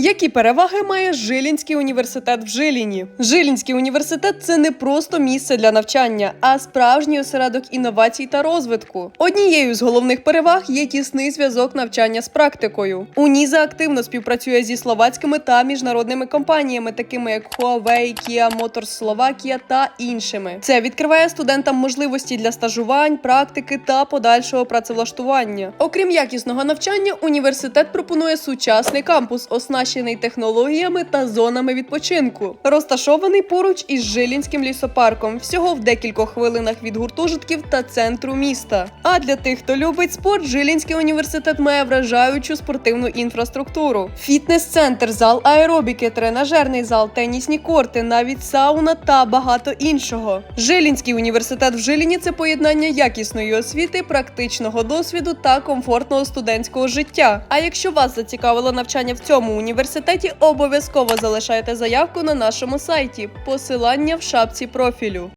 Які переваги має Жилінський університет в Жиліні? Жилінський університет це не просто місце для навчання, а справжній осередок інновацій та розвитку. Однією з головних переваг є тісний зв'язок навчання з практикою. Уніза активно співпрацює зі словацькими та міжнародними компаніями, такими як Huawei, Kia Motors Slovakia та іншими. Це відкриває студентам можливості для стажувань, практики та подальшого працевлаштування. Окрім якісного навчання, університет пропонує сучасний кампус, оснащений технологіями та зонами відпочинку, розташований поруч із Жилінським лісопарком, всього в декількох хвилинах від гуртожитків та центру міста. А для тих, хто любить спорт, Жилінський університет має вражаючу спортивну інфраструктуру: фітнес-центр, зал аеробіки, тренажерний зал, тенісні корти, навіть сауна та багато іншого. Жилінський університет в Жиліні це поєднання якісної освіти, практичного досвіду та комфортного студентського життя. А якщо вас зацікавило навчання в цьому університеті, обов'язково залишайте заявку на нашому сайті. Посилання в шапці профілю.